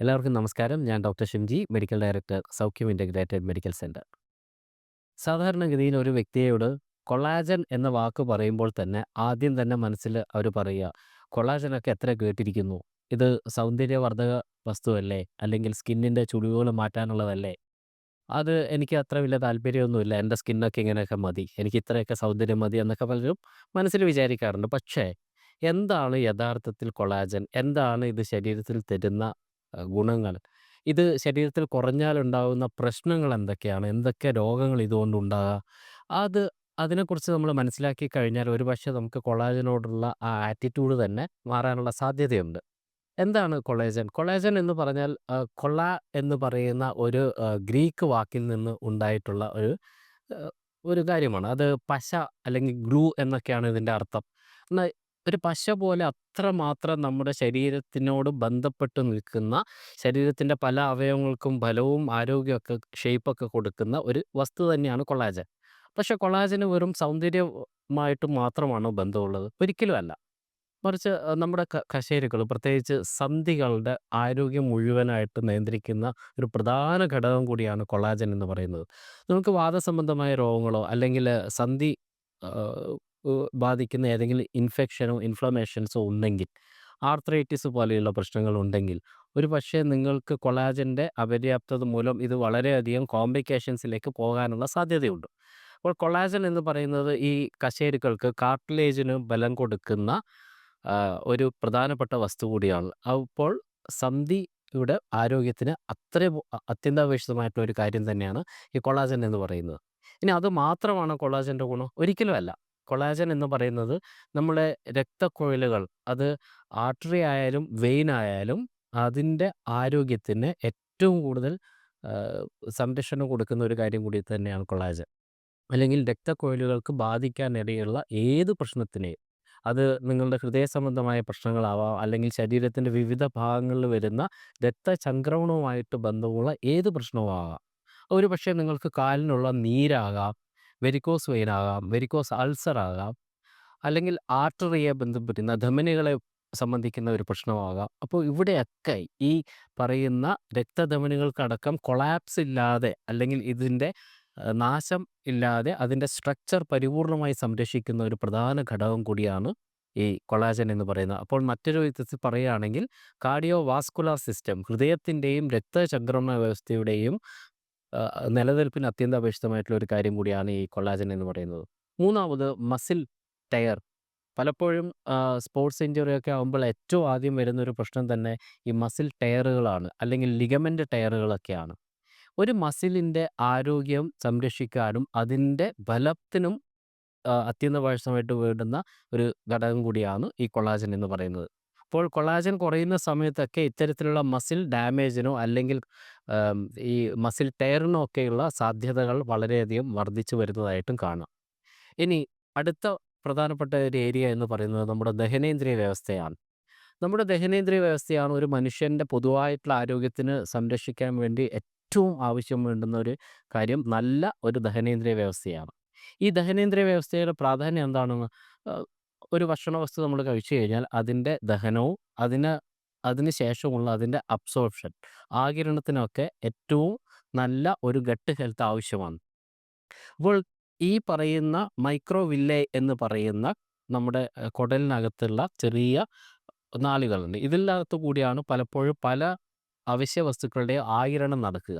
എല്ലാവർക്കും നമസ്കാരം. ഞാൻ doctor Shimji, medical director, Soukhyam integrated medical centre. സാധാരണഗതിയിൽ ഒരു വ്യക്തിയോട് കൊളാജൻ എന്ന വാക്ക് പറയുമ്പോൾ തന്നെ ആദ്യം തന്നെ മനസ്സിൽ അവർ പറയുക, "കൊളാജനൊക്കെ എത്ര കേട്ടിരിക്കുന്നു. ഇത് സൗന്ദര്യവർദ്ധക വസ്തുവല്ലേ? അല്ലെങ്കിൽ സ്കിന്നിന്റെ ചുളിവുകൾ മാറ്റാനുള്ളതല്ലേ? അത് എനിക്ക് അത്ര വലിയ താല്പര്യമൊന്നുമില്ല. എന്റെ സ്കിന്നൊക്കെ ഇങ്ങനെയൊക്കെ മതി. എനിക്ക് ഇത്രയൊക്കെ സൗന്ദര്യം മതി" എന്നൊക്കെ പലരും മനസ്സിൽ വിചാരിക്കാറുണ്ട്. പക്ഷേ എന്താണ് യഥാർത്ഥത്തിൽ കൊളാജൻ? എന്താണ് ഇത് ശരീരത്തിൽ തരുന്ന ഗുണങ്ങൾ? ഇത് ശരീരത്തിൽ കുറഞ്ഞാലുണ്ടാകുന്ന പ്രശ്നങ്ങൾ എന്തൊക്കെയാണ്? എന്തൊക്കെ രോഗങ്ങൾ ഇതുകൊണ്ടുണ്ടാകാം? അത് അതിനെക്കുറിച്ച് നമ്മൾ മനസ്സിലാക്കി കഴിഞ്ഞാൽ ഒരുപക്ഷേ നമുക്ക് കൊളാജനോടുള്ള ആ ആറ്റിറ്റ്യൂഡ് തന്നെ മാറാനുള്ള സാധ്യതയുണ്ട്. എന്താണ് കൊളാജൻ? കൊളാജൻ എന്ന് പറഞ്ഞാൽ കൊള എന്ന് പറയുന്ന ഒരു ഗ്രീക്ക് വാക്കിൽ നിന്ന് ഉണ്ടായിട്ടുള്ള ഒരു ഒരു കാര്യമാണ്. അത് പശ അല്ലെങ്കിൽ ഗ്ലൂ എന്നൊക്കെയാണ് ഇതിന്റെ അർത്ഥം. എന്നാ ഒരു പശ പോലെ അത്രമാത്രം നമ്മുടെ ശരീരത്തിനോട് ബന്ധപ്പെട്ട് നിൽക്കുന്ന, ശരീരത്തിന്റെ പല അവയവങ്ങൾക്കും ബലവും ആരോഗ്യമൊക്കെ ഷേപ്പൊക്കെ കൊടുക്കുന്ന ഒരു വസ്തു തന്നെയാണ് കൊളാജൻ. പക്ഷെ കൊളാജന് വെറും സൗന്ദര്യമായിട്ട് മാത്രമാണ് ബന്ധമുള്ളത്? ഒരിക്കലുമല്ല മറിച്ച് നമ്മുടെ കശേരുകൾ പ്രത്യേകിച്ച് സന്ധികളുടെ ആരോഗ്യം മുഴുവനായിട്ട് നിയന്ത്രിക്കുന്ന ഒരു പ്രധാന ഘടകം കൂടിയാണ് കൊളാജൻ എന്ന് പറയുന്നത്. നമുക്ക് വാദസംബന്ധമായ രോഗങ്ങളോ അല്ലെങ്കിൽ സന്ധി ബാധിക്കുന്ന ഏതെങ്കിലും ഇൻഫെക്ഷനോ, ഇൻഫ്ലമേഷൻസോ ഉണ്ടെങ്കിൽ, ആർത്രൈറ്റിസ് പോലെയുള്ള പ്രശ്നങ്ങൾ ഉണ്ടെങ്കിൽ ഒരു പക്ഷേ നിങ്ങൾക്ക് കൊളാജന്റെ അപര്യാപ്തത മൂലം ഇത് വളരെയധികം കോംപ്ലിക്കേഷൻസിലേക്ക് പോകാനുള്ള സാധ്യതയുണ്ട്. അപ്പോൾ കൊളാജൻ എന്ന് പറയുന്നത് ഈ കശേരുക്കൾക്ക്, കാർട്ടിലേജിന് ബലം കൊടുക്കുന്ന ഒരു പ്രധാനപ്പെട്ട വസ്തു കൂടിയാണ്. അപ്പോൾ സന്ധിയുടെ ആരോഗ്യത്തിന് അത്ര അത്യന്താപേക്ഷിതമായിട്ടുള്ള ഒരു കാര്യം തന്നെയാണ് ഈ കൊളാജൻ എന്ന് പറയുന്നത്. ഇനി അത് മാത്രമാണ് കൊളാജന്റെ ഗുണം? ഒരിക്കലും അല്ല. കൊളാജൻ എന്ന് പറയുന്നത് നമ്മുടെ രക്തക്കുഴലുകൾ അത് ആർട്ടറി ആയാലും വെയിൻ ആയാലും അതിന്റെ ആരോഗ്യത്തിന് ഏറ്റവും കൂടുതൽ സംരക്ഷണം കൊടുക്കുന്ന ഒരു കാര്യം കൂടി തന്നെയാണ് കൊളാജൻ. അല്ലെങ്കിൽ രക്തക്കുഴലുകൾക്ക് ബാധിക്കാനിടയുള്ള ഏത് പ്രശ്നത്തിനെയും അത് നിങ്ങളുടെ ഹൃദയ സംബന്ധമായ പ്രശ്നങ്ങളാവാം, അല്ലെങ്കിൽ ശരീരത്തിന്റെ വിവിധ ഭാഗങ്ങളിൽ വരുന്ന രക്തചംക്രമണവുമായിട്ട് ബന്ധമുള്ള ഏത് പ്രശ്നവും ആകാം. ഒരു പക്ഷേ നിങ്ങൾക്ക് കാലിനുള്ള നീരാകാം, വെരിക്കോസ് വെയിൻ ആകാം, വെരിക്കോസ് അൾസർ ആകാം, അല്ലെങ്കിൽ ആർട്ടറിയെ ബന്ധപ്പെടുന്ന ധമനികളെ സംബന്ധിക്കുന്ന ഒരു പ്രശ്നമാകാം. അപ്പോൾ ഇവിടെയൊക്കെ ഈ പറയുന്ന രക്തധമനികൾക്കടക്കം കൊളാപ്സ് ഇല്ലാതെ അല്ലെങ്കിൽ ഇതിന്റെ നാശം ഇല്ലാതെ അതിന്റെ സ്ട്രക്ചർ പരിപൂർണമായി സംരക്ഷിക്കുന്ന ഒരു പ്രധാന ഘടകം കൂടിയാണ് ഈ കൊളാജൻ എന്ന് പറയുന്നത്. അപ്പോൾ മറ്റൊരു വിധത്തിൽ പറയുകയാണെങ്കിൽ കാർഡിയോ വാസ്കുലാർ സിസ്റ്റം ഹൃദയത്തിന്റെയും രക്തചംക്രമണ വ്യവസ്ഥയുടെയും നിലനിൽപ്പിന് അത്യന്താപേക്ഷിതമായിട്ടുള്ള ഒരു കാര്യം കൂടിയാണ് ഈ കൊളാജൻ എന്ന് പറയുന്നത്. മൂന്നാമത് മസിൽ ടയർ. പലപ്പോഴും സ്പോർട്സ് ഇഞ്ചുറി ഒക്കെ ആകുമ്പോൾ ഏറ്റവും ആദ്യം വരുന്നൊരു പ്രശ്നം തന്നെ ഈ മസിൽ ടയറുകളാണ്, അല്ലെങ്കിൽ ലിഗമെന്റ് ടയറുകളൊക്കെയാണ്. ഒരു മസിലിന്റെ ആരോഗ്യം സംരക്ഷിക്കാനും അതിന്റെ ബലത്തിനും അത്യന്താപേക്ഷിതമായിട്ട് വേണ്ടുന്ന ഒരു ഘടകം കൂടിയാണ് ഈ കൊളാജൻ എന്ന് പറയുന്നത്. അപ്പോൾ കൊളാജൻ കുറയുന്ന സമയത്തൊക്കെ ഇത്തരത്തിലുള്ള മസിൽ ഡാമേജിനോ അല്ലെങ്കിൽ ഈ മസിൽ ടയറിനോ ഒക്കെയുള്ള സാധ്യതകൾ വളരെയധികം വർദ്ധിച്ചു വരുന്നതായിട്ടും കാണാം. ഇനി അടുത്ത പ്രധാനപ്പെട്ട ഒരു ഏരിയ എന്ന് പറയുന്നത് നമ്മുടെ ദഹനേന്ദ്രിയ വ്യവസ്ഥയാണ്. നമ്മുടെ ദഹനേന്ദ്രിയ വ്യവസ്ഥയാണ് ഒരു മനുഷ്യന്റെ പൊതുവായിട്ടുള്ള ആരോഗ്യത്തിന് സംരക്ഷിക്കാൻ വേണ്ടി ഏറ്റവും ആവശ്യം വേണ്ടുന്ന ഒരു കാര്യം നല്ല ഒരു ദഹനേന്ദ്രിയ വ്യവസ്ഥയാണ്. ഈ ദഹനേന്ദ്രിയ വ്യവസ്ഥയുടെ പ്രാധാന്യം എന്താണെന്ന് ഒരു ഭക്ഷണ വസ്തു നമ്മൾ കഴിച്ചു കഴിഞ്ഞാൽ അതിന്റെ ദഹനവും അതിന് അതിന് ശേഷമുള്ള അതിന്റെ അബ്സോർപ്ഷൻ ആകിരണത്തിനൊക്കെ ഏറ്റവും നല്ല ഒരു ഗട്ട് ഹെൽത്ത് ആവശ്യമാണ്. അപ്പോൾ ഈ പറയുന്ന മൈക്രോവില്ലേ എന്ന് പറയുന്ന നമ്മുടെ കുടലിനകത്തുള്ള ചെറിയ നാളുകളുണ്ട് ഇതിനകത്ത് കൂടിയാണ് പലപ്പോഴും പല അവശ്യ വസ്തുക്കളുടെ ആകിരണം നടക്കുക.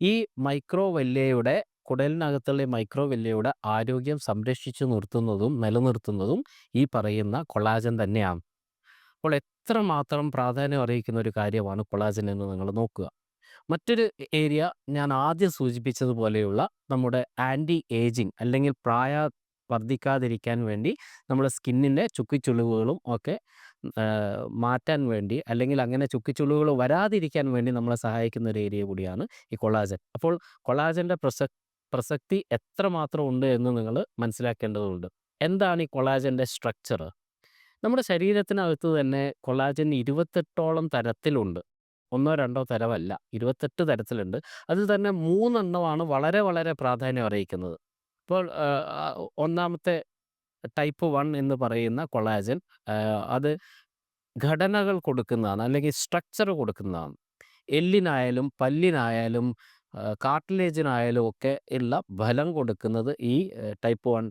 ഈ മൈക്രോ മൈക്രോവില്ലയുടെ കുടലിനകത്തുള്ള മൈക്രോവെല്ലയുടെ ആരോഗ്യം സംരക്ഷിച്ചു നിർത്തുന്നതും നിലനിർത്തുന്നതും ഈ പറയുന്ന കൊളാജൻ തന്നെയാണ്. അപ്പോൾ എത്ര മാത്രം പ്രാധാന്യം അറിയിക്കുന്ന ഒരു കാര്യമാണ് കൊളാജൻ എന്ന് നിങ്ങൾ നോക്കുക. മറ്റൊരു ഏരിയ ഞാൻ ആദ്യം സൂചിപ്പിച്ചതുപോലെയുള്ള നമ്മുടെ ആന്റി ഏജിങ് അല്ലെങ്കിൽ പ്രായ വർദ്ധിക്കാതിരിക്കാൻ വേണ്ടി നമ്മുടെ സ്കിന്നിന്റെ ചുക്കിച്ചുളിവുകളും ഒക്കെ മാറ്റാൻ വേണ്ടി അല്ലെങ്കിൽ അങ്ങനെ ചുക്കിച്ചുളിവുകൾ വരാതിരിക്കാൻ വേണ്ടി നമ്മളെ സഹായിക്കുന്ന ഒരു ഏരിയ കൂടിയാണ് ഈ കൊളാജൻ. അപ്പോൾ കൊളാജന്റെ പ്രസക് പ്രസക്തി എത്രമാത്രം ഉണ്ട് എന്ന് നിങ്ങൾ മനസ്സിലാക്കേണ്ടതുണ്ട്. എന്താണ് ഈ കൊളാജന്റെ സ്ട്രക്ചർ? നമ്മുടെ ശരീരത്തിനകത്ത് തന്നെ കൊളാജൻ 28ഓളം തരത്തിലുണ്ട്. 1 2 തരമല്ല. 28 തരത്തിലുണ്ട്. അതിൽ തന്നെ മൂന്നെണ്ണമാണ് വളരെ വളരെ പ്രാധാന്യം അറിയിക്കുന്നത് ഇപ്പോൾ ഒന്നാമത്തെ ടൈപ്പ് വൺ എന്ന് പറയുന്ന കൊളാജൻ അത് ഘടനകൾ കൊടുക്കുന്നതാണ് അല്ലെങ്കിൽ സ്ട്രക്ചർ കൊടുക്കുന്നതാണ്. എല്ലിനായാലും, പല്ലിനായാലും, കാർട്ടിലേജിനായാലും ഒക്കെ ഉള്ള ബലം കൊടുക്കുന്നത് ഈ ടൈപ്പ് വൺ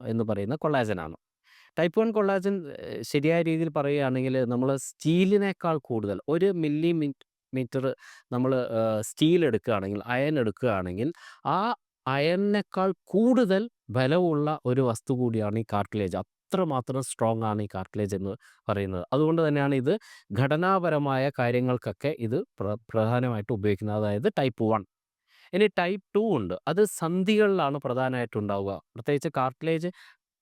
എന്ന് പറയുന്ന കൊളാജനാണ്. ടൈപ്പ് വൺ കൊളാജൻ ശരിയായ രീതിയിൽ പറയുകയാണെങ്കിൽ നമ്മൾ സ്റ്റീലിനേക്കാൾ കൂടുതൽ ഒരു മില്ലി മീറ്റ് മീറ്റർ നമ്മൾ സ്റ്റീൽ എടുക്കുകയാണെങ്കിൽ, അയൺ എടുക്കുകയാണെങ്കിൽ, ആ അയണിനേക്കാൾ കൂടുതൽ ബലമുള്ള ഒരു വസ്തു കൂടിയാണ് ഈ കാർട്ടിലേജ്. അത്രമാത്രം സ്ട്രോങ് ആണ് ഈ കാർട്ടിലേജ് എന്ന് പറയുന്നത്. അതുകൊണ്ട് തന്നെയാണ് ഇത് ഘടനാപരമായ കാര്യങ്ങൾക്കൊക്കെ ഇത് പ്ര പ്രധാനമായിട്ടും ഉപയോഗിക്കുന്നത്. അതായത് ടൈപ്പ് 1. ഇനി ടൈപ്പ് ടു ഉണ്ട്. അത് സന്ധികളിലാണ് പ്രധാനമായിട്ടും ഉണ്ടാവുക. പ്രത്യേകിച്ച് കാർട്ടിലേജ്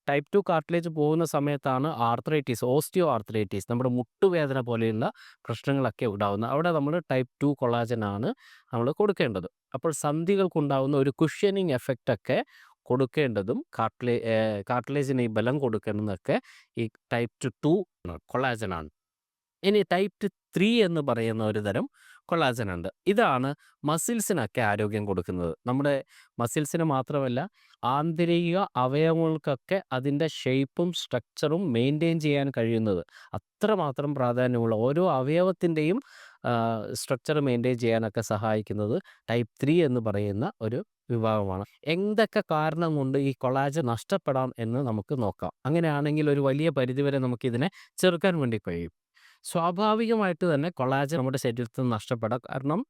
ടൈപ്പ് ടു കാർട്ടിലേജ് പോകുന്ന സമയത്താണ് ആർത്രൈറ്റീസ് ഓസ്റ്റിയോ ആർത്രൈറ്റീസ് നമ്മുടെ മുട്ടുവേദന പോലെയുള്ള പ്രശ്നങ്ങളൊക്കെ ഉണ്ടാകുന്നത് അവിടെ നമ്മൾ ടൈപ്പ് ടു കൊളാജനാണ് നമ്മൾ കൊടുക്കേണ്ടത്. അപ്പോൾ സന്ധികൾക്കുണ്ടാകുന്ന ഒരു കുഷ്യനിങ് എഫക്റ്റൊക്കെ കൊടുക്കേണ്ടതും കാർട്ടിലേ കാർട്ടിലേജിന് ഈ ബലം കൊടുക്കേണ്ടതൊക്കെ ഈ ടൈപ്പ് ടു ടു കൊളാജനാണ്. ഇനി ടൈപ്പ് ത്രീ എന്ന് പറയുന്ന ഒരു തരം കൊളാജൻ ഉണ്ട്. ഇതാണ് മസിൽസിനൊക്കെ ആരോഗ്യം കൊടുക്കുന്നത്. നമ്മുടെ മസിൽസിന് മാത്രമല്ല ആന്തരിക അവയവങ്ങൾക്കൊക്കെ അതിന്റെ ഷേപ്പും സ്ട്രക്ചറും മെയിന്റെയിൻ ചെയ്യാൻ കഴിയുന്നത്. അത്രമാത്രം പ്രാധാന്യമുള്ള ഓരോ അവയവത്തിന്റെയും സ്ട്രക്ചർ മെയിന്റെയിൻ ചെയ്യാനൊക്കെ സഹായിക്കുന്നത് ടൈപ്പ് ത്രീ എന്ന് പറയുന്ന ഒരു വിഭാഗമാണ്. എന്തൊക്കെ കാരണം കൊണ്ട് ഈ കൊളാജൻ നഷ്ടപ്പെടാം എന്ന് നമുക്ക് നോക്കാം. അങ്ങനെയാണെങ്കിൽ ഒരു വലിയ പരിധിവരെ നമുക്കിതിനെ ചെറുക്കാൻ വേണ്ടി കഴിയും. സ്വാഭാവികമായിട്ട് തന്നെ കൊളാജൻ നമ്മുടെ ശരീരത്തിൽ നിന്ന് നഷ്ടപ്പെടാം. കാരണം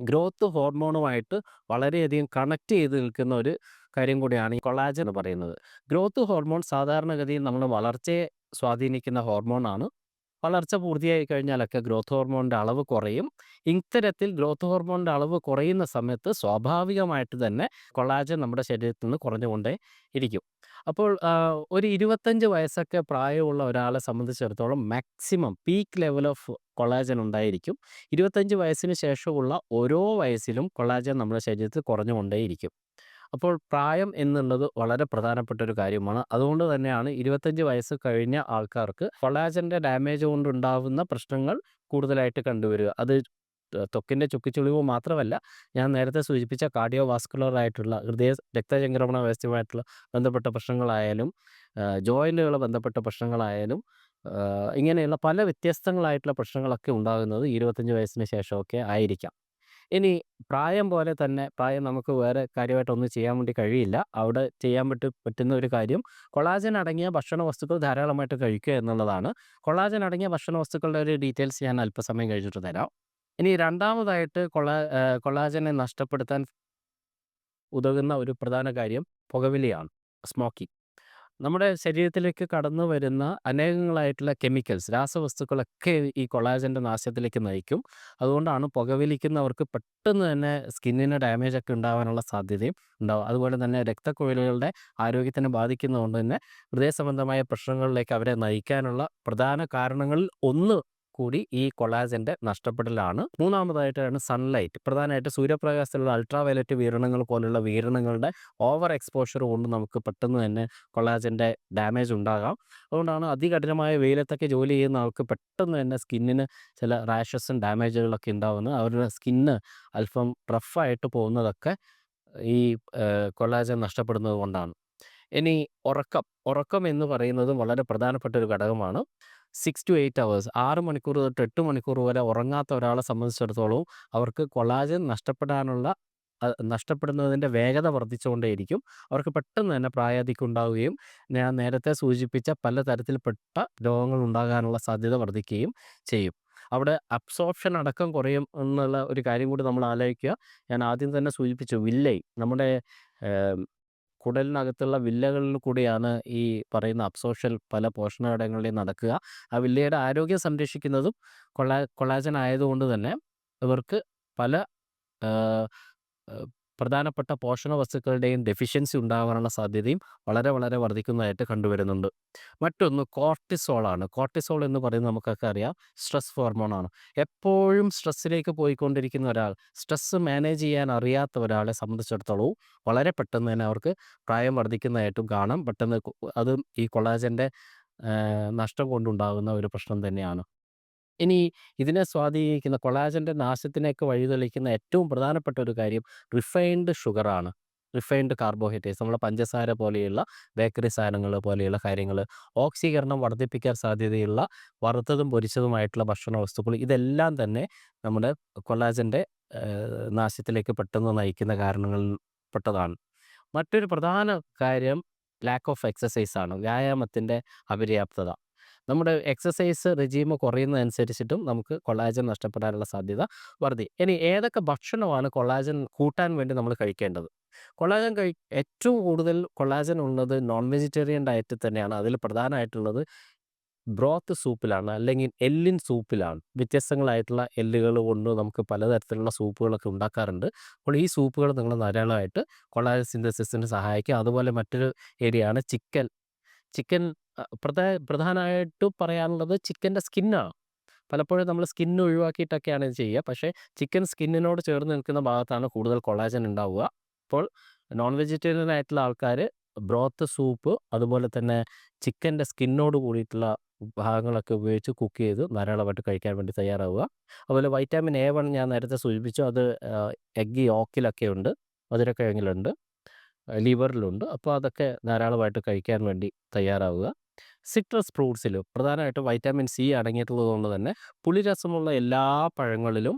ഗ്രോത്ത് ഹോർമോണുമായിട്ട് വളരെയധികം കണക്ട് ചെയ്ത് നിൽക്കുന്ന ഒരു കാര്യം കൂടിയാണ് ഈ കൊളാജൻ എന്ന് പറയുന്നത്. ഗ്രോത്ത് ഹോർമോൺ സാധാരണഗതിയിൽ നമ്മൾ വളർച്ചയെ സ്വാധീനിക്കുന്ന ഹോർമോണാണ്. വളർച്ച പൂർത്തിയായി കഴിഞ്ഞാലൊക്കെ ഗ്രോത്ത് ഹോർമോണിന്റെ അളവ് കുറയും. ഇത്തരത്തിൽ ഗ്രോത്ത് ഹോർമോണിന്റെ അളവ് കുറയുന്ന സമയത്ത് സ്വാഭാവികമായിട്ട് തന്നെ കൊളാജൻ നമ്മുടെ ശരീരത്തിൽ നിന്ന് കുറഞ്ഞുകൊണ്ടേ ഇരിക്കും. അപ്പോൾ ഒരു 25 വയസ്സൊക്കെ പ്രായമുള്ള ഒരാളെ സംബന്ധിച്ചിടത്തോളം maximum peak level of collagen ഉണ്ടായിരിക്കും. 25 വയസ്സിന് ശേഷമുള്ള ഓരോ വയസ്സിലും കൊളാജൻ നമ്മുടെ ശരീരത്തിൽ കുറഞ്ഞുകൊണ്ടേയിരിക്കും. അപ്പോൾ പ്രായം എന്നുള്ളത് വളരെ പ്രധാനപ്പെട്ട ഒരു കാര്യമാണ്. അതുകൊണ്ട് തന്നെയാണ് 25 വയസ്സ് കഴിഞ്ഞ ആൾക്കാർക്ക് കൊളാജന്റെ ഡാമേജ് കൊണ്ടുണ്ടാകുന്ന പ്രശ്നങ്ങൾ കൂടുതലായിട്ട് കണ്ടുവരിക. അത് ത്വക്കിന്റെ ചുക്കിച്ചുളിവ് മാത്രമല്ല, ഞാൻ നേരത്തെ സൂചിപ്പിച്ച കാർഡിയോ വാസ്കുലർ ആയിട്ടുള്ള ഹൃദയ രക്തചംക്രമണ വ്യവസ്ഥയുമായിട്ടുള്ള ബന്ധപ്പെട്ട പ്രശ്നങ്ങളായാലും, ജോയിന്റുകൾ ബന്ധപ്പെട്ട പ്രശ്നങ്ങളായാലും, ഇങ്ങനെയുള്ള പല വ്യത്യസ്തങ്ങളായിട്ടുള്ള പ്രശ്നങ്ങളൊക്കെ ഉണ്ടാകുന്നത് 25 വയസ്സിന് ശേഷമൊക്കെ ആയിരിക്കാം. ഇനി പ്രായം പോലെ തന്നെ പ്രായം നമുക്ക് വേറെ കാര്യമായിട്ടൊന്നും ചെയ്യാൻ വേണ്ടി കഴിയില്ല. അവിടെ ചെയ്യാൻ പറ്റി പറ്റുന്ന ഒരു കാര്യം കൊളാജൻ അടങ്ങിയ ഭക്ഷണ വസ്തുക്കൾ ധാരാളമായിട്ട് കഴിക്കുക എന്നുള്ളതാണ്. കൊളാജൻ അടങ്ങിയ ഭക്ഷണ വസ്തുക്കളുടെ ഒരു ഡീറ്റെയിൽസ് ഞാൻ അല്പസമയം കഴിഞ്ഞിട്ട് തരാം. ഇനി രണ്ടാമതായിട്ട് കൊളാ കൊളാജനെ നഷ്ടപ്പെടുത്താൻ ഉതകുന്ന ഒരു പ്രധാന കാര്യം പുകവലിയാണ്. സ്മോക്കിംഗ്. നമ്മുടെ ശരീരത്തിലേക്ക് കടന്നു വരുന്ന അനേകങ്ങളായിട്ടുള്ള കെമിക്കൽസ്, രാസവസ്തുക്കളൊക്കെ ഈ കൊളാജന്റെ നാശത്തിലേക്ക് നയിക്കും. അതുകൊണ്ടാണ് പുകവലിക്കുന്നവർക്ക് പെട്ടെന്ന് തന്നെ സ്കിന്നിന് ഡാമേജ് ഒക്കെ ഉണ്ടാകാനുള്ള സാധ്യതയും ഉണ്ടാവും. അതുപോലെ തന്നെ രക്തക്കുഴലുകളുടെ ആരോഗ്യത്തിനെ ബാധിക്കുന്നതുകൊണ്ട് തന്നെ ഹൃദയ സംബന്ധമായ പ്രശ്നങ്ങളിലേക്ക് അവരെ നയിക്കാനുള്ള പ്രധാന കാരണങ്ങളിൽ ഒന്ന് കൂടി ഈ കൊളാജന്റെ നഷ്ടപ്പെടലാണ്. മൂന്നാമതായിട്ടാണ് സൺലൈറ്റ്. പ്രധാനമായിട്ട് സൂര്യപ്രകാശത്തിലുള്ള അൾട്രാ വയലറ്റ് വീരണങ്ങൾ പോലുള്ള വീരണങ്ങളുടെ ഓവർ എക്സ്പോഷർ കൊണ്ട് നമുക്ക് പെട്ടെന്ന് തന്നെ കൊളാജന്റെ ഡാമേജ് ഉണ്ടാകാം. അതുകൊണ്ടാണ് അതികഠിനമായ വെയിലത്തൊക്കെ ജോലി ചെയ്യുന്ന ആൾക്ക് പെട്ടെന്ന് തന്നെ സ്കിന്നിന് ചില റാഷസും ഡാമേജുകളൊക്കെ ഉണ്ടാവുന്നത് അവരുടെ സ്കിന്ന് അല്പം റഫായിട്ട് പോകുന്നതൊക്കെ ഈ കൊളാജൻ നഷ്ടപ്പെടുന്നത് കൊണ്ടാണ്. ഇനി ഉറക്കം. ഉറക്കം എന്ന് പറയുന്നതും വളരെ പ്രധാനപ്പെട്ട ഒരു ഘടകമാണ്. 6-8 അവേഴ്സ് ആറ് മണിക്കൂർ തൊട്ട് എട്ട് മണിക്കൂർ വരെ ഉറങ്ങാത്ത ഒരാളെ സംബന്ധിച്ചിടത്തോളം അവർക്ക് കൊളാജൻ നഷ്ടപ്പെടാനുള്ള നഷ്ടപ്പെടുന്നതിന്റെ വേഗത വർദ്ധിച്ചുകൊണ്ടേയിരിക്കും. അവർക്ക് പെട്ടെന്ന് തന്നെ പ്രായാധിക്യം ഉണ്ടാവുകയും ഞാൻ നേരത്തെ സൂചിപ്പിച്ച പല തരത്തിൽപ്പെട്ട രോഗങ്ങൾ ഉണ്ടാകാനുള്ള സാധ്യത വർദ്ധിക്കുകയും ചെയ്യും. അവിടെ അബ്സോർപ്ഷൻ അടക്കം കുറയും എന്നുള്ള ഒരു കാര്യം കൂടി നമ്മൾ ആലോചിക്കുക. ഞാൻ ആദ്യം തന്നെ സൂചിപ്പിച്ചു വില്ലൈ നമ്മുടെ കുടലിനകത്തുള്ള വില്ലകളിൽ കൂടിയാണ് ഈ പറയുന്ന അബ്സോർപ്ഷൻ പല പോഷണഘടകങ്ങളിലും നടക്കുക. ആ വില്ലയുടെ ആരോഗ്യം സംരക്ഷിക്കുന്നതും കൊളാ കൊളാജൻ ആയതുകൊണ്ട് തന്നെ ഇവർക്ക് പല പ്രധാനപ്പെട്ട പോഷണ വസ്തുക്കളുടെയും ഡെഫിഷ്യൻസി ഉണ്ടാകാനുള്ള സാധ്യതയും വളരെ വളരെ വർദ്ധിക്കുന്നതായിട്ട് കണ്ടുവരുന്നുണ്ട്. മറ്റൊന്ന് കോർട്ടിസോളാണ്. കോർട്ടിസോൾ എന്ന് പറയുന്നത് നമുക്കൊക്കെ അറിയാം സ്ട്രെസ് ഹോർമോണാണ്. എപ്പോഴും സ്ട്രെസ്സിലേക്ക് പോയിക്കൊണ്ടിരിക്കുന്ന ഒരാൾ, സ്ട്രെസ് മാനേജ് ചെയ്യാൻ അറിയാത്ത ഒരാളെ സംബന്ധിച്ചിടത്തോളവും വളരെ പെട്ടെന്ന് തന്നെ അവർക്ക് പ്രായം വർദ്ധിക്കുന്നതായിട്ടും കാണാം. പെട്ടെന്ന് അത് ഈ കൊളാജന്റെ നഷ്ടം കൊണ്ടുണ്ടാകുന്ന ഒരു പ്രശ്നം തന്നെയാണ്. ഇനി ഇതിനെ സ്വാധീനിക്കുന്ന കൊളാജന്റെ നാശത്തിനൊക്കെ വഴിതെളിക്കുന്ന ഏറ്റവും പ്രധാനപ്പെട്ട ഒരു കാര്യം റിഫൈൻഡ് ഷുഗറാണ്. റിഫൈൻഡ് കാർബോഹൈഡ്രേറ്റ്സ് നമ്മളെ പഞ്ചസാര പോലെയുള്ള ബേക്കറി സാധനങ്ങൾ പോലെയുള്ള കാര്യങ്ങൾ ഓക്സീകരണം വർദ്ധിപ്പിക്കാൻ സാധ്യതയുള്ള വറുത്തതും പൊരിച്ചതുമായിട്ടുള്ള ഭക്ഷണ വസ്തുക്കൾ ഇതെല്ലാം തന്നെ നമ്മുടെ കൊളാജന്റെ നാശത്തിലേക്ക് പെട്ടെന്ന് നയിക്കുന്ന കാരണങ്ങളിൽ പെട്ടതാണ് മറ്റൊരു പ്രധാന കാര്യം ലാക്ക് ഓഫ് എക്സസൈസ് ആണ് വ്യായാമത്തിന്റെ അപര്യാപ്തത നമ്മുടെ എക്സസൈസ് റെജീമ് കുറയുന്നതനുസരിച്ചിട്ടും നമുക്ക് കൊളാജൻ നഷ്ടപ്പെടാനുള്ള സാധ്യത വർദ്ധി ഇനി ഏതൊക്കെ ഭക്ഷണമാണ് കൊളാജൻ കൂട്ടാൻ വേണ്ടി നമ്മൾ കഴിക്കേണ്ടത്? കൊളാജൻ കഴി ഏറ്റവും കൂടുതൽ കൊളാജൻ ഉള്ളത് നോൺ വെജിറ്റേറിയൻ ഡയറ്റിൽ തന്നെയാണ്. അതിൽ പ്രധാനമായിട്ടുള്ളത് ബ്രോത്ത് സൂപ്പിലാണ് അല്ലെങ്കിൽ എല്ലിൻ സൂപ്പിലാണ്. വ്യത്യസ്തങ്ങളായിട്ടുള്ള എല്ലുകൾ കൊണ്ട് നമുക്ക് പലതരത്തിലുള്ള സൂപ്പുകളൊക്കെ ഉണ്ടാക്കാറുണ്ട്. അപ്പോൾ ഈ സൂപ്പുകൾ നിങ്ങൾ ധാരാളമായിട്ട് കൊളാജൻ സിന്തസിസിന് സഹായിക്കും. അതുപോലെ മറ്റൊരു ഏരിയയാണ് ചിക്കൻ. ചിക്കൻ പ്രധാ പ്രധാനമായിട്ടും പറയാനുള്ളത് ചിക്കന്റെ സ്കിന്നാണ്. പലപ്പോഴും നമ്മൾ സ്കിൻ ഒഴിവാക്കിയിട്ടൊക്കെയാണ് ഇത് ചെയ്യുക. പക്ഷേ ചിക്കൻ സ്കിന്നിനോട് ചേർന്ന് നിൽക്കുന്ന ഭാഗത്താണ് കൂടുതൽ കൊളാജൻ ഉണ്ടാവുക. അപ്പോൾ നോൺ വെജിറ്റേറിയൻ ആയിട്ടുള്ള ആൾക്കാർ ബ്രോത്ത് സൂപ്പ് അതുപോലെ തന്നെ ചിക്കന്റെ സ്കിന്നോട് കൂടിയിട്ടുള്ള ഭാഗങ്ങളൊക്കെ ഉപയോഗിച്ച് കുക്ക് ചെയ്ത് ധാരാളമായിട്ട് കഴിക്കാൻ വേണ്ടി തയ്യാറാവുക. അതുപോലെ വൈറ്റാമിൻ എ വൺ ഞാൻ നേരത്തെ സൂചിപ്പിച്ചു. അത് എഗ്ഗ് യോക്കിലൊക്കെ ഉണ്ട്. മധുരക്കിഴങ്ങിലുണ്ട്. ലിവറിലുണ്ട്. അപ്പോൾ അതൊക്കെ ധാരാളമായിട്ട് കഴിക്കാൻ വേണ്ടി തയ്യാറാവുക. സിട്രസ് ഫ്രൂട്ട്സിലും പ്രധാനമായിട്ടും വൈറ്റാമിൻ സി അടങ്ങിയിട്ടുള്ളത് കൊണ്ട് തന്നെ പുളിരസമുള്ള എല്ലാ പഴങ്ങളിലും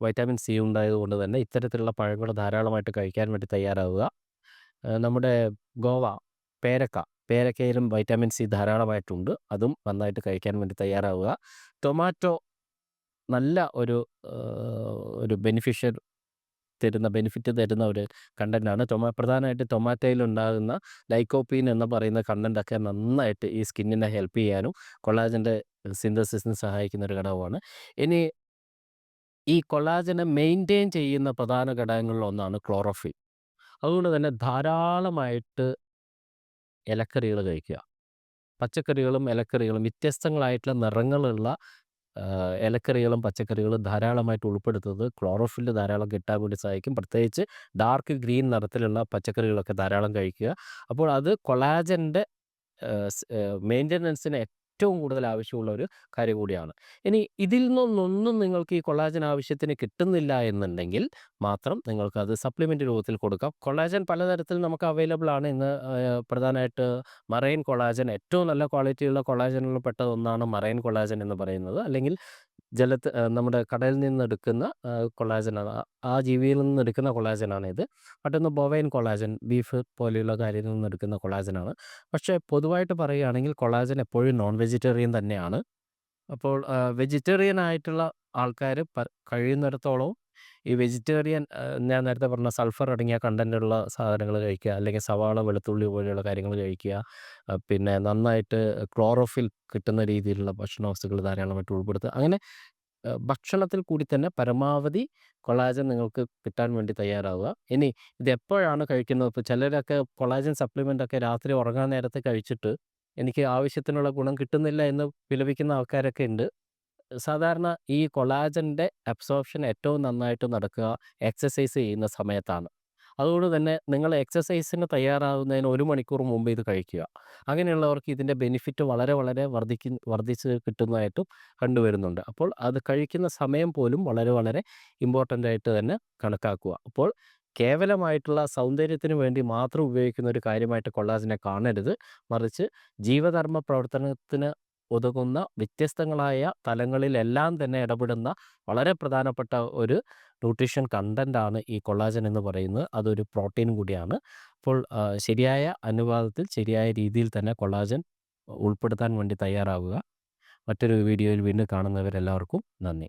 വൈറ്റാമിൻ സി ഉണ്ടായതുകൊണ്ട് തന്നെ ഇത്തരത്തിലുള്ള പഴങ്ങൾ ധാരാളമായിട്ട് കഴിക്കാൻ വേണ്ടി തയ്യാറാവുക. നമ്മുടെ ഗോവ പേരക്ക പേരക്കയിലും വൈറ്റാമിൻ സി ധാരാളമായിട്ടുണ്ട്. അതും നന്നായിട്ട് കഴിക്കാൻ വേണ്ടി തയ്യാറാവുക. ടൊമാറ്റോ നല്ല ഒരു ഒരു ബെനിഫിഷ്യൽ തരുന്ന ബെനിഫിറ്റ് തരുന്ന ഒരു കണ്ടന്റാണ് ടൊമാ പ്രധാനമായിട്ട് ടൊമാറ്റോയിലുണ്ടാകുന്ന ലൈക്കോപ്പീൻ എന്ന് പറയുന്ന കണ്ടന്റൊക്കെ നന്നായിട്ട് ഈ സ്കിന്നിനെ ഹെൽപ്പ് ചെയ്യാനും കൊളാജന്റെ സിന്തസിസിന് സഹായിക്കുന്ന ഒരു ഘടകമാണ്. ഇനി ഈ കൊളാജനെ മെയിന്റെയിൻ ചെയ്യുന്ന പ്രധാന ഘടകങ്ങളിൽ ഒന്നാണ് ക്ലോറോഫിൽ. അതുകൊണ്ട് തന്നെ ധാരാളമായിട്ട് ഇലക്കറികൾ കഴിക്കുക. പച്ചക്കറികളും ഇലക്കറികളും വ്യത്യസ്തങ്ങളായിട്ടുള്ള നിറങ്ങളുള്ള ഇലക്കറികളും പച്ചക്കറികളും ധാരാളമായിട്ട് ഉൾപ്പെടുത്തുന്നത് ക്ലോറോഫിൽ ധാരാളം കിട്ടാൻ വേണ്ടി സഹായിക്കും. പ്രത്യേകിച്ച് ഡാർക്ക് ഗ്രീൻ നിറത്തിലുള്ള പച്ചക്കറികളൊക്കെ ധാരാളം കഴിക്കുക. അപ്പോൾ അത് കൊളാജന്റെ മെയിന്റനൻസിന് ഏറ്റവും കൂടുതൽ ആവശ്യമുള്ള ഒരു കാര്യം കൂടിയാണ്. ഇനി ഇതിൽ നിന്നൊന്നും നിങ്ങൾക്ക് ഈ കൊളാജൻ ആവശ്യത്തിന് കിട്ടുന്നില്ല എന്നുണ്ടെങ്കിൽ മാത്രം നിങ്ങൾക്ക് അത് സപ്ലിമെന്റ് രൂപത്തിൽ കൊടുക്കാം. കൊളാജൻ പലതരത്തിൽ നമുക്ക് അവൈലബിൾ ആണ്. ഇന്ന് പ്രധാനമായിട്ട് മറൈൻ കൊളാജൻ ഏറ്റവും നല്ല ക്വാളിറ്റിയുള്ള കൊളാജനിൽ പെട്ട ഒന്നാണ് മറൈൻ കൊളാജൻ എന്ന് പറയുന്നത്. അല്ലെങ്കിൽ ജലത്ത് നമ്മുടെ കടലിൽ നിന്നെടുക്കുന്ന കൊളാജനാണ് ആ ജീവിയിൽ നിന്നെടുക്കുന്ന കൊളാജനാണ് ഇത്. മറ്റൊന്ന് ബൊവൈൻ കൊളാജൻ ബീഫ് പോലെയുള്ള കാര്യങ്ങളിൽ നിന്നെടുക്കുന്ന കൊളാജനാണ് പക്ഷേ പൊതുവായിട്ട് പറയുകയാണെങ്കിൽ കൊളാജൻ എപ്പോഴും നോൺ വെജിറ്റേറിയൻ തന്നെയാണ്. അപ്പോൾ വെജിറ്റേറിയൻ ആയിട്ടുള്ള ആൾക്കാർ കഴിയുന്നിടത്തോളം ഈ വെജിറ്റേറിയൻ ഞാൻ നേരത്തെ പറഞ്ഞ സൾഫർ അടങ്ങിയ കണ്ടന്റുള്ള സാധനങ്ങൾ കഴിക്കുക അല്ലെങ്കിൽ സവാള വെളുത്തുള്ളി പോലെയുള്ള കാര്യങ്ങൾ കഴിക്കുക പിന്നെ നന്നായിട്ട് ക്ലോറോഫിൽ കിട്ടുന്ന രീതിയിലുള്ള ഭക്ഷണ വസ്തുക്കൾ ധാരാളമായിട്ട് ഉൾപ്പെടുത്തുക. അങ്ങനെ ഭക്ഷണത്തിൽ കൂടി തന്നെ പരമാവധി കൊളാജൻ നിങ്ങൾക്ക് കിട്ടാൻ വേണ്ടി തയ്യാറാവുക. ഇനി ഇത് എപ്പോഴാണ് കഴിക്കുന്നത്? ഇപ്പോൾ ചിലരൊക്കെ കൊളാജൻ സപ്ലിമെന്റ് ഒക്കെ രാത്രി ഉറങ്ങാൻ നേരത്തെ കഴിച്ചിട്ട് എനിക്ക് ആവശ്യത്തിനുള്ള ഗുണം കിട്ടുന്നില്ല എന്ന് വിലപിക്കുന്ന ആൾക്കാരൊക്കെ ഉണ്ട്. സാധാരണ ഈ കൊളാജന്റെ അബ്സോർപ്ഷൻ ഏറ്റവും നന്നായിട്ട് നടക്കുക എക്സസൈസ് ചെയ്യുന്ന സമയത്താണ്. അതുകൊണ്ട് തന്നെ നിങ്ങൾ എക്സസൈസിന് തയ്യാറാകുന്നതിന് ഒരു മണിക്കൂർ മുമ്പ് ഇത് കഴിക്കുക. അങ്ങനെയുള്ളവർക്ക് ഇതിന്റെ ബെനിഫിറ്റ് വളരെ വളരെ വർദ്ധിക്ക വർദ്ധിച്ച് കിട്ടുന്നതായിട്ടും കണ്ടുവരുന്നുണ്ട്. അപ്പോൾ അത് കഴിക്കുന്ന സമയം പോലും വളരെ വളരെ ഇമ്പോർട്ടന്റ് ആയിട്ട് തന്നെ കണക്കാക്കുക. അപ്പോൾ കേവലമായിട്ടുള്ള സൗന്ദര്യത്തിന് വേണ്ടി മാത്രം ഉപയോഗിക്കുന്ന ഒരു കാര്യമായിട്ട് കൊള്ളാജിനെ കാണരുത്. മറിച്ച് ജീവധർമ്മ പ്രവർത്തനത്തിന് ഉതകുന്ന വ്യത്യസ്തങ്ങളായ തലങ്ങളിലെല്ലാം തന്നെ ഇടപെടുന്ന വളരെ പ്രധാനപ്പെട്ട ഒരു ന്യൂട്രീഷൻ കണ്ടന്റാണ് ഈ കൊളാജൻ എന്ന് പറയുന്നത്. അതൊരു പ്രോട്ടീൻ കൂടിയാണ്. അപ്പോൾ ശരിയായ അനുപാതത്തിൽ ശരിയായ രീതിയിൽ തന്നെ കൊളാജൻ ഉൾപ്പെടുത്താൻ വേണ്ടി തയ്യാറാവുക. മറ്റൊരു വീഡിയോയിൽ വീണ്ടും കാണുന്നവരെല്ലാവർക്കും നന്ദി.